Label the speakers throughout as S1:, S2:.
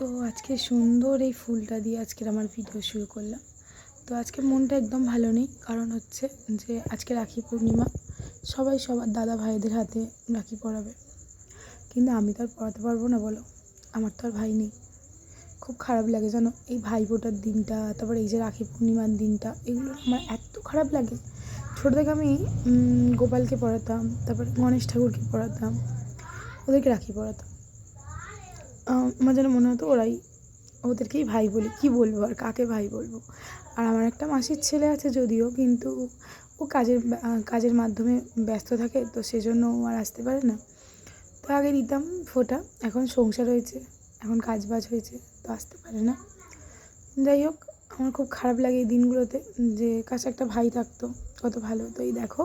S1: তো আজকে সুন্দর এই ফুলটা দিয়ে আজকের আমার ভিডিও শুরু করলাম। তো আজকে মনটা একদম ভালো নেই, কারণ হচ্ছে যে আজকে রাখি পূর্ণিমা, সবাই সবার দাদা ভাইদের হাতে রাখি পরাবে। কিন্তু আমি তো আর পড়াতে পারব না বলো, আমার তো আর ভাই নেই। খুব খারাপ লাগে জানো, এই ভাই ফোটার দিনটা, তারপর এই যে রাখি পূর্ণিমার দিনটা, এগুলো আমার এত খারাপ লাগে। ছোটো থেকে আমি গোপালকে পড়াতাম তারপর গণেশ ঠাকুরকে পড়াতাম ওদেরকে রাখি পড়াতাম আমার যেন মনে হতো ওরাই ওদেরকেই ভাই বলি, কি বলব আর কাকে ভাই বলব। আর আমার একটা মাসির ছেলে আছে যদিও, কিন্তু ও কাজের কাজের মাধ্যমে ব্যস্ত থাকে, তো সেজন্য ও আর আসতে পারে না। তো আগে দিতাম ফোটা, এখন সংসার হয়েছে, এখন কাজ বাজ হয়েছে, তো আসতে পারে না। যাই হোক, আমার খুব খারাপ লাগে এই দিনগুলোতে যে কাছে একটা ভাই থাকতো, কত ভালো হতো। এই দেখো,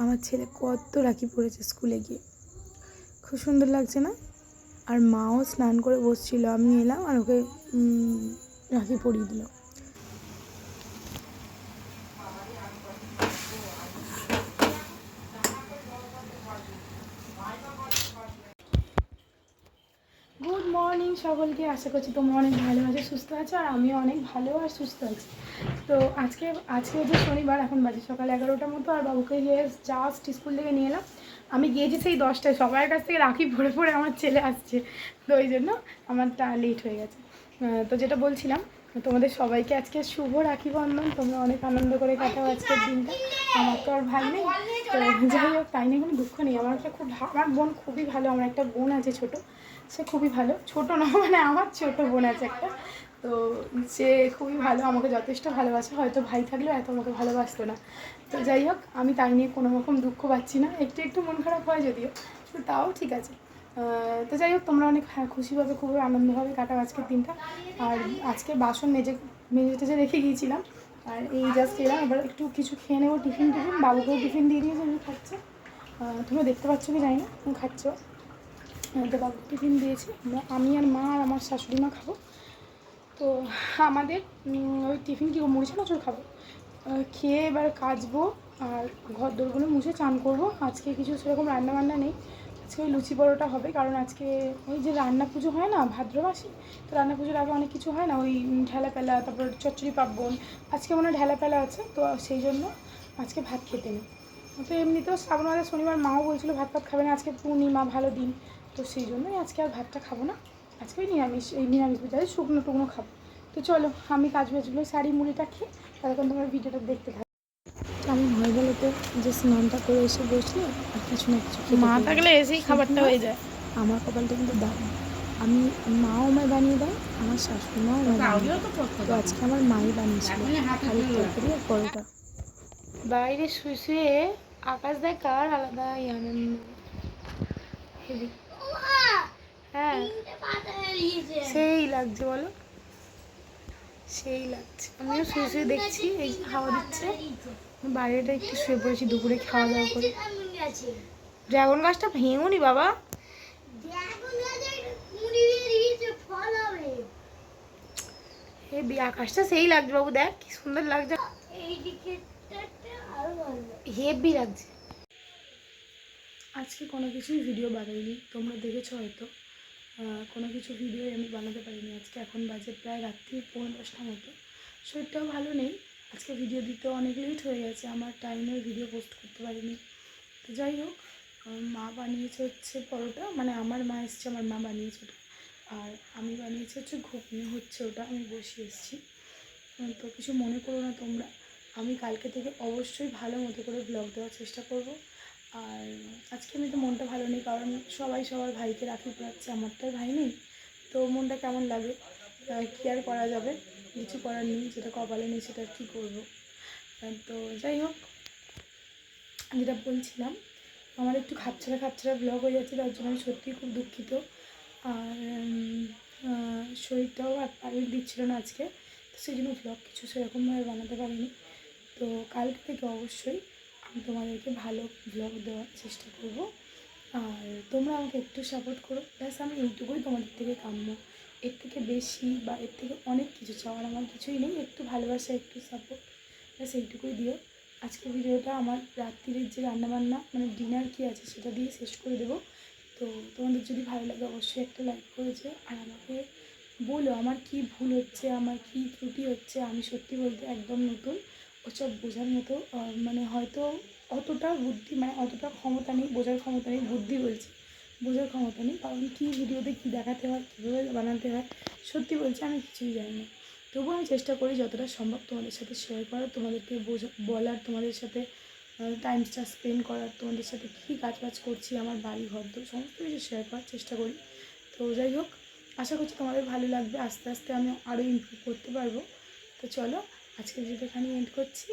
S1: আমার ছেলে কত রাখি পড়েছে স্কুলে গিয়ে। খুব সুন্দর লাগছে না? আর মাও স্নান করে বসছিল। আমি এলাম আর ওকে রাখি পরিয়ে দিল মর্নিং সকলকে, আশা করছি তোমরা অনেক ভালো আছো, সুস্থ আছো, আর আমিও অনেক ভালো আর সুস্থ আছি। তো আজকে আজকে যে শনিবার, এখন বাজে সকাল এগারোটার মতো, আর বাবুকে গিয়ে জাস্ট স্কুল থেকে নিয়ে এলাম। আমি গিয়েছি সেই দশটায়, সবার কাছ থেকে রাখি ভরে ভরে আমার ছেলে আসছে। তো ওই জন্য আমারটা লেট হয়ে গেছে। তো যেটা বলছিলাম তোমাদের সবাইকে আজকে শুভ রাখি বন্ধন। তোমরা অনেক আনন্দ করে কাটাও আজকের দিনটা। আমার তো আর ভাই নেই। তো যাই হোক, তাই নিয়ে কোনো দুঃখ নেই। আমার একটা খুব আমার বোন খুবই ভালো। আমার একটা বোন আছে ছোট। সে খুবই ভালো। ছোট না মানে আমার ছোট বোন আছে একটা। তো সে খুবই ভালো। আমাকে যথেষ্ট ভালোবাসে। হয়তো ভাই থাকলেও এত আমাকে ভালোবাসতো না। তো যাই হোক, আমি তাই নিয়ে কোনো রকম দুঃখ পাচ্ছি না। একটু একটু মন খারাপ হয় যদিও। তাও ঠিক আছে। তো যাই হোক, তোমরা অনেক হ্যাঁ খুশিভাবে, খুবই আনন্দভাবে কাটাও আজকের দিনটা। আর আজকে বাসন মেজে মেজে টেজে রেখে গিয়েছিলাম। আর এই জাস্ট এলাম, এবার একটু কিছু খেয়ে নেব, টিফিন টিফিন। বাবুকেও টিফিন দিয়ে দিয়েছে আমি খাচ্ছে। তোমরা দেখতে পাচ্ছ কি জানি না তুমি খাচ্ছ। তো বাবু টিফিন দিয়েছে আমি আর মা আর আমার শাশুড়ি মা খাব। তো আমাদের ওই টিফিন কি মুড়ি চানাচুর খাব? খেয়ে এবার কাচবো, আর ঘর দোরগুলো মুছে চান করব। আজকে কিছু সেরকম রান্না বান্না নেই। আজকে ওই লুচি পরোটা হবে, কারণ আজকে ওই যে রান্না পুজো হয় না ভাদ্র মাসে তো রান্না পুজোর আগে অনেক কিছু হয় না, ওই ঢেলা পেলা, তারপর চচ্চড়ি পার্বণ, আজকে মনে হয় ঢেলা পেলা আছে, তো সেই জন্য আজকে ভাত খেতে নেই। তো এমনিতেও শ্রাবণ মাসের শনিবার, মাও বলছিল ভাত ভাত খাবে না, আজকে পূর্ণিমা, ভালো দিন, তো সেই জন্যই আজকে আর ভাতটা খাব না, আজকে ওই নিরামিষ, এই নিরামিষ বুঝাই শুকনো টুকনো খাব। তো চলো, আমি কাজ বাজগুলো শাড়ি, মুড়িটা খেয়ে ততক্ষণ তোমার ভিডিওটা দেখতে থাকো। আমি হয় বলো তো? যে স্নানটা করে এসে বসলে আর কিছু না কিছু
S2: মা থাকলে এসেই খাবারটা হয়ে যায়।
S1: আমার কপালটা কিন্তু দারুণ। আমি মাও আমায় বানিয়ে দেয় আমার শাশুড়ি মাও আমায় তো আজকে আমার মাই বানিয়েছিল আলুর তরকারি আর পরোটা। বাইরে শুয়ে শুয়ে আকাশ দেখার আলাদাই আনন্দ। হ্যাঁ সেই লাগছে বলো। সেই লাগছে। আমিও শুয়ে শুয়ে দেখছি এই হাওয়া দিচ্ছে। বাইরেটা একটু শুয়ে পড়েছি দুপুরে খাওয়া দাওয়া করে ড্রাগন গাছটা ভেঙুনি বাবা? হেবি। আকাশটা সেই লাগছে বাবু দেখ কি সুন্দর লাগছে। হেভি লাগছে। আজকে কোনো কিছুই ভিডিও বানাইনি তোমরা দেখেছ হয়তো। কোনো কিছু ভিডিও আমি বানাতে পারিনি। আজকে এখন বাজে প্রায় রাত্রি পৌনে দশটা মতো। শরীরটাও ভালো নেই। আজকে ভিডিও দিতে অনেক লেট হয়ে গেছে, আমার টাইমে ভিডিও পোস্ট করতে পারিনি। তো যাই হোক মা বানিয়েছে হচ্ছে পরোটা মানে আমার মা এসছে, আমার মা বানিয়েছে ওটা। আর আমি বানিয়েছি হচ্ছে ঘুগনি, হচ্ছে ওটা আমি বসিয়ে এসেছি। তো কিছু মনে করো না তোমরা, আমি কালকে থেকে অবশ্যই ভালো মতো করে ব্লগ দেওয়ার চেষ্টা করব। আর আজকে আমি তো মনটা ভালো নেই, কারণ সবাই সবার ভাইকে রাখি পড়াচ্ছে আমার তো ভাই নেই। তো মনটা কেমন লাগে কি আর করা যাবে? কিছু করার নেই, যেটা কপালে নেই সেটা কী করব। তো যাই হোক, যেটা বলছিলাম, আমার একটু খাপছাড়া খাপছাড়া ব্লগ হয়ে যাচ্ছে, তার জন্য আমি সত্যিই খুব দুঃখিত। আর শরীরটাও আর পারমিট দিচ্ছিল না আজকে, তো সেই জন্য ব্লগ কিছু সেরকমভাবে বানাতে পারিনি। তো কালকে থেকে অবশ্যই আমি তোমাদেরকে ভালো ব্লগ দেওয়ার চেষ্টা করব। আর তোমরা আমাকে একটু সাপোর্ট করো প্লাস আমি এইটুকুই তোমাদের থেকে কাম্য। এর থেকে বেশি বা এর থেকে অনেক কিছু চাওয়ার আমার কিছুই নেই। একটু ভালোবাসা, একটু সাপোর্ট ব্যাস এইটুকুই দিও। আজকের ভিডিওটা আমার রাত্রির যে রান্নাবান্না মানে ডিনার কী আছে সেটা দিয়ে শেষ করে দেবো। তো তোমাদের যদি ভালো লাগে অবশ্যই একটা লাইক করে যেও আর আমাকে বলো আমার কি ভুল হচ্ছে, আমার কি ত্রুটি হচ্ছে, আমি সত্যি বলতে একদম নতুন। ওসব বোঝার মতো মানে হয়তো অতটা বুদ্ধি মানে অতটা ক্ষমতা নেই, বোঝার ক্ষমতা নেই, বুদ্ধি বলছি। বোঝার ক্ষমতা নেই, কারণ কী ভিডিওতে কী দেখাতে হয়, কীভাবে বানাতে হয়, সত্যি বলছি আমি কিছুই জানি না। তবুও আমি চেষ্টা করি যতটা সম্ভব তোমাদের সাথে শেয়ার করার, তোমাদেরকে বোঝা, বলার, তোমাদের সাথে টাইমটা স্পেন্ড করার, তোমাদের সাথে কী কাজ বাজ করছি, আমার বাড়ি ঘর, তো সমস্ত কিছু শেয়ার করার চেষ্টা করি। তো যাই হোক, আশা করছি তোমাদের ভালো লাগবে, আস্তে আস্তে আমি আরও ইমপ্রুভ করতে পারব। তো চলো আজকে ভিডিওটা এখানে এন্ড করছি।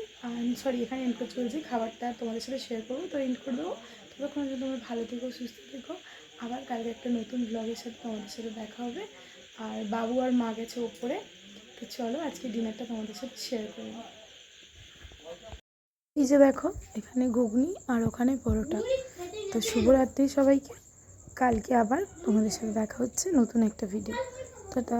S1: সরি এখানে এন্ড করছি বলছি, খাবারটা তোমাদের সাথে শেয়ার করব, তো এন্ড করে দেবো। ততক্ষণ যদি তোমরা ভালো থেকো, সুস্থ থেকো। আবার কালকে একটা নতুন ব্লগের সাথে তোমাদের সাথে দেখা হবে। আর বাবু আর মা গেছে ওপরে। তো চলো আজকে ডিনারটা তোমাদের সাথে শেয়ার করে। এই যে দেখো, এখানে ঘুগনি আর ওখানে পরোটা। তো শুভরাত্রি সবাইকে। কালকে আবার তোমাদের সাথে দেখা হচ্ছে নতুন একটা ভিডিও টাটা।